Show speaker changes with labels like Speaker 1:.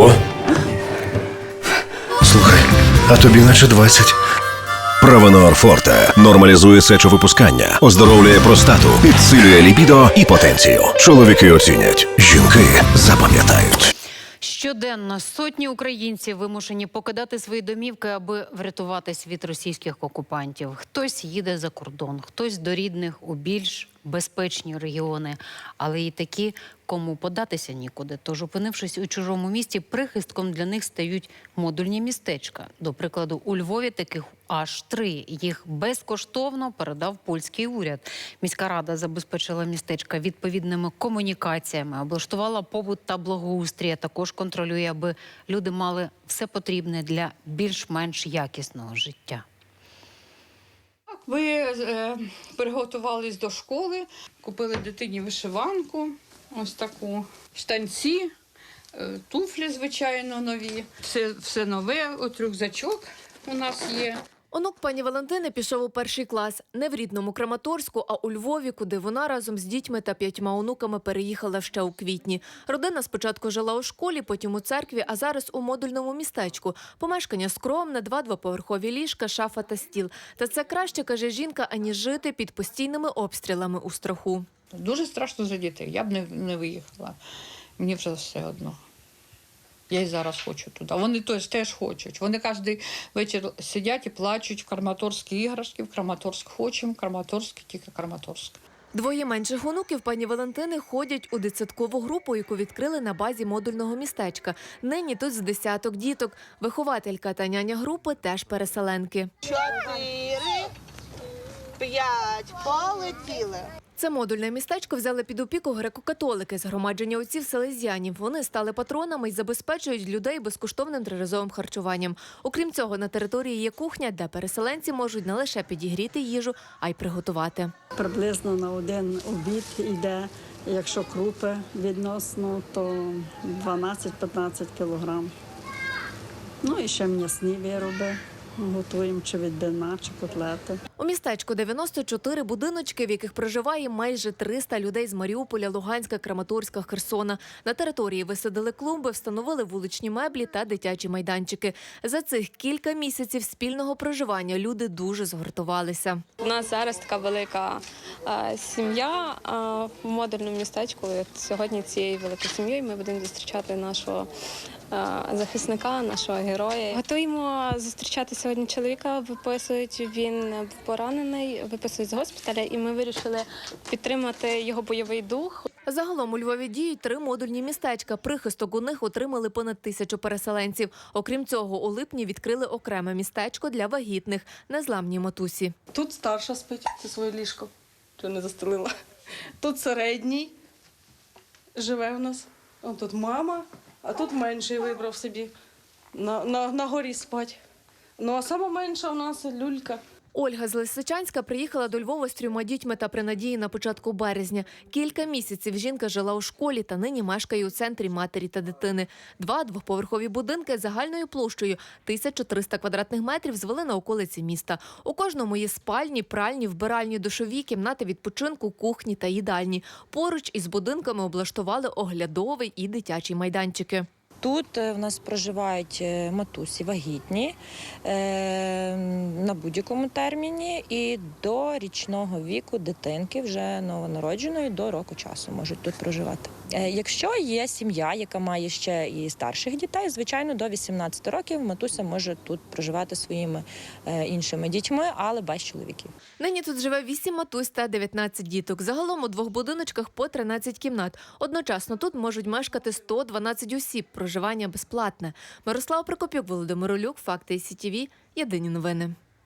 Speaker 1: Ого. Слухай, а тобі наче 20.
Speaker 2: Правонор Форте нормалізує сечовипускання, оздоровлює простату, підсилює ліпідо і потенцію. Чоловіки оцінять, жінки запам'ятають.
Speaker 3: Щоденно сотні українців вимушені покидати свої домівки, аби врятуватись від російських окупантів. Хтось їде за кордон, хтось до рідних у більш безпечні регіони, але і такі, кому податися нікуди. Тож, опинившись у чужому місті, прихистком для них стають модульні містечка. До прикладу, у Львові таких аж три. Їх безкоштовно передав польський уряд. Міська рада забезпечила містечка відповідними комунікаціями, облаштувала побут та благоустрій. Також контролює, аби люди мали все потрібне для більш-менш якісного життя.
Speaker 4: Ви е, приготувались до школи, купили дитині вишиванку, ось таку штанці, е, туфлі, звичайно, нові. Все, все нове, от рюкзачок у нас є.
Speaker 5: Онук пані Валентини пішов у перший клас не в рідному Краматорську, а у Львові, куди вона разом з дітьми та п'ятьма онуками переїхала ще у квітні. Родина спочатку жила у школі, потім у церкві, а зараз у модульному містечку. Помешкання скромне, два двоповерхові ліжка, шафа та стіл. Та це краще каже жінка, аніж жити під постійними обстрілами у страху.
Speaker 4: Дуже страшно за дітей. Я б не, не виїхала. Мені вже все одно. Я і зараз хочу туди. Вони теж, теж хочуть. Вони кожен вечір сидять і плачуть в Краматорські іграшки, в Краматорськ хочемо, Краматорськ, тільки Краматорськ.
Speaker 5: Двоє менших онуків пані Валентини ходять у дитсадкову групу, яку відкрили на базі модульного містечка. Нині тут з десяток діток. Вихователька та няня групи теж переселенки.
Speaker 6: Чотири, п'ять, полетіли.
Speaker 5: Це модульне містечко взяли під опіку греко-католики з громадження отців селезянів. Вони стали патронами і забезпечують людей безкоштовним триразовим харчуванням. Окрім цього, на території є кухня, де переселенці можуть не лише підігріти їжу, а й приготувати.
Speaker 7: Приблизно на один обід йде, якщо крупи відносно, то 12-15 кілограм. Ну і ще м'ясні вироби готуємо чи відбивна, чи котлети.
Speaker 5: У містечку 94 будиночки, в яких проживає майже 300 людей з Маріуполя, Луганська, Краматорська, Херсона. На території висадили клумби, встановили вуличні меблі та дитячі майданчики. За цих кілька місяців спільного проживання люди дуже згуртувалися.
Speaker 8: У нас зараз така велика е, сім'я е, в модульному містечку. От сьогодні цією великою сім'єю ми будемо зустрічати нашого е, захисника, нашого героя. Готуємо зустрічати сьогодні чоловіка. Виписують він поранений, виписують з госпіталя, і ми вирішили підтримати його бойовий дух.
Speaker 5: Загалом у Львові діють три модульні містечка. Прихисток у них отримали понад тисячу переселенців. Окрім цього, у липні відкрили окреме містечко для вагітних незламні матусі.
Speaker 9: Тут старша спить, це своє ліжко, що не застелила. Тут середній живе в нас. О, тут мама, а тут менший вибрав собі на, на, на горі спать. Ну а сама менша у нас люлька.
Speaker 5: Ольга з Лисичанська приїхала до Львова з трьома дітьми та при надії на початку березня. Кілька місяців жінка жила у школі та нині мешкає у центрі матері та дитини. Два двоповерхові будинки загальною площею 1300 квадратних метрів звели на околиці міста. У кожному є спальні, пральні, вбиральні, душові, кімнати відпочинку, кухні та їдальні. Поруч із будинками облаштували оглядовий і дитячі майданчики.
Speaker 10: Тут е, в нас проживають е, матусі вагітні е, на будь-якому терміні і до річного віку дитинки вже новонародженої до року часу можуть тут проживати. Якщо є сім'я, яка має ще і старших дітей, звичайно, до 18 років матуся може тут проживати своїми іншими дітьми, але без чоловіків.
Speaker 5: Нині тут живе 8 матусь та 19 діток. Загалом у двох будиночках по 13 кімнат. Одночасно тут можуть мешкати 112 осіб. Проживання безплатне. Мирослав Прокопюк, Володимир Олюк, Факти СІТІВІ. Єдині новини.